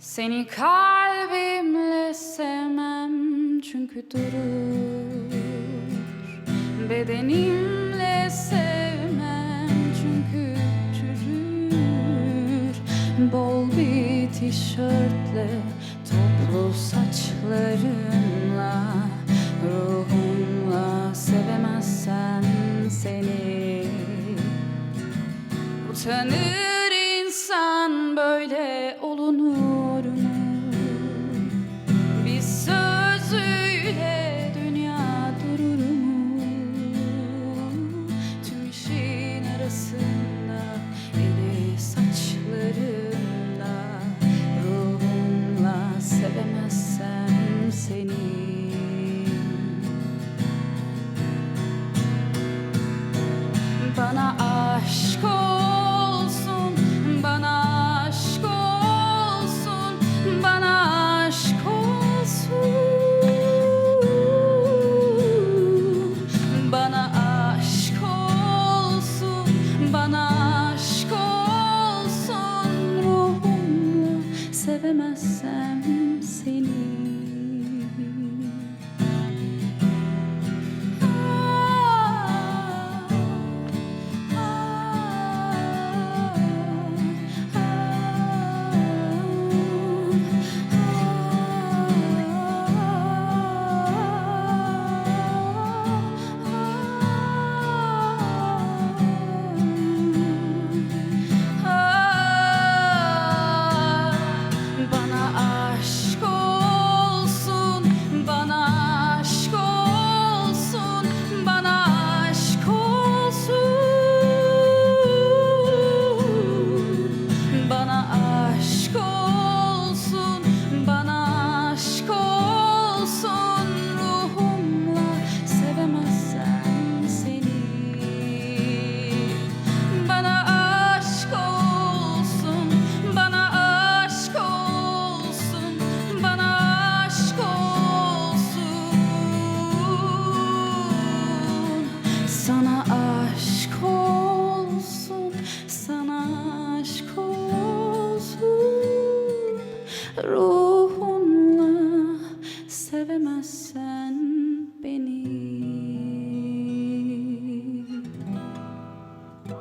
Seni kalbimle sevmem çünkü durur. Bedenimle sevmem çünkü çürür. Bol bir tişörtle toplu saçlarımla Ruhumla sevemezsem seni. Utanır insan böyle olunur. sevemezsem through.